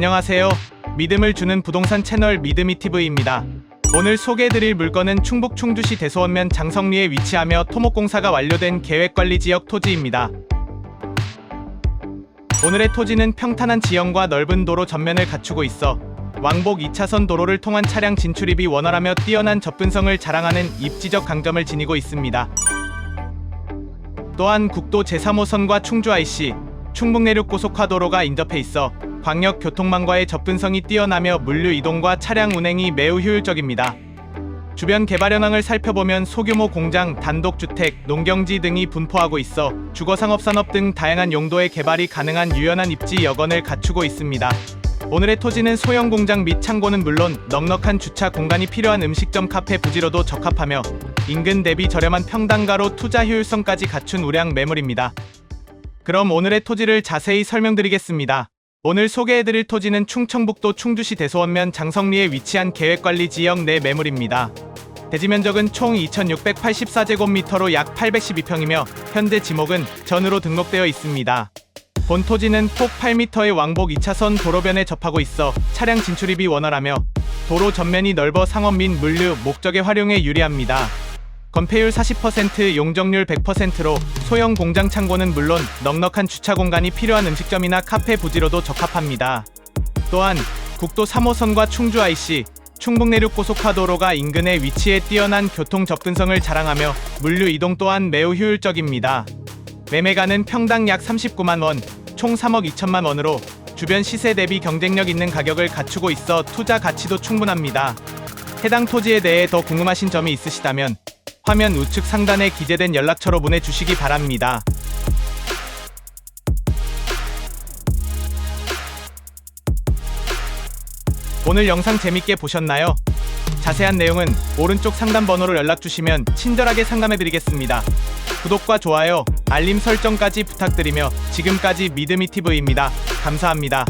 안녕하세요. 믿음을 주는 부동산 채널 믿음이 TV입니다. 오늘 소개해드릴 물건은 충북 충주시 대소원면 장성리에 위치하며 토목공사가 완료된 계획관리지역 토지입니다. 오늘의 토지는 평탄한 지형과 넓은 도로 전면을 갖추고 있어 왕복 2차선 도로를 통한 차량 진출입이 원활하며 뛰어난 접근성을 자랑하는 입지적 강점을 지니고 있습니다. 또한 국도 제3호선과 충주 IC, 충북 내륙 고속화도로가 인접해 있어 광역 교통망과의 접근성이 뛰어나며 물류 이동과 차량 운행이 매우 효율적입니다. 주변 개발 현황을 살펴보면 소규모 공장, 단독주택, 농경지 등이 분포하고 있어 주거 상업산업 등 다양한 용도의 개발이 가능한 유연한 입지 여건을 갖추고 있습니다. 오늘의 토지는 소형 공장 및 창고는 물론 넉넉한 주차 공간이 필요한 음식점 카페 부지로도 적합하며 인근 대비 저렴한 평당가로 투자 효율성까지 갖춘 우량 매물입니다. 그럼 오늘의 토지를 자세히 설명드리겠습니다. 오늘 소개해드릴 토지는 충청북도 충주시 대소원면 장성리에 위치한 계획관리 지역 내 매물입니다. 대지 면적은 총 2,684제곱미터로 약 812평이며 현재 지목은 전으로 등록되어 있습니다. 본 토지는 폭 8m의 왕복 2차선 도로변에 접하고 있어 차량 진출입이 원활하며 도로 전면이 넓어 상업 및 물류, 목적의 활용에 유리합니다. 건폐율 40%, 용적률 100%로 소형 공장 창고는 물론 넉넉한 주차 공간이 필요한 음식점이나 카페 부지로도 적합합니다. 또한 국도 3호선과 충주 IC, 충북 내륙 고속화도로가 인근에 위치해 뛰어난 교통 접근성을 자랑하며 물류 이동 또한 매우 효율적입니다. 매매가는 평당 약 39만 원, 총 3억 2천만 원으로 주변 시세 대비 경쟁력 있는 가격을 갖추고 있어 투자 가치도 충분합니다. 해당 토지에 대해 더 궁금하신 점이 있으시다면 화면 우측 상단에 기재된 연락처로 보내주시기 바랍니다. 오늘 영상 재밌게 보셨나요? 자세한 내용은 오른쪽 상단 번호로 연락 주시면 친절하게 상담해 드리겠습니다. 구독과 좋아요, 알림 설정까지 부탁드리며 지금까지 믿음이 TV입니다. 감사합니다.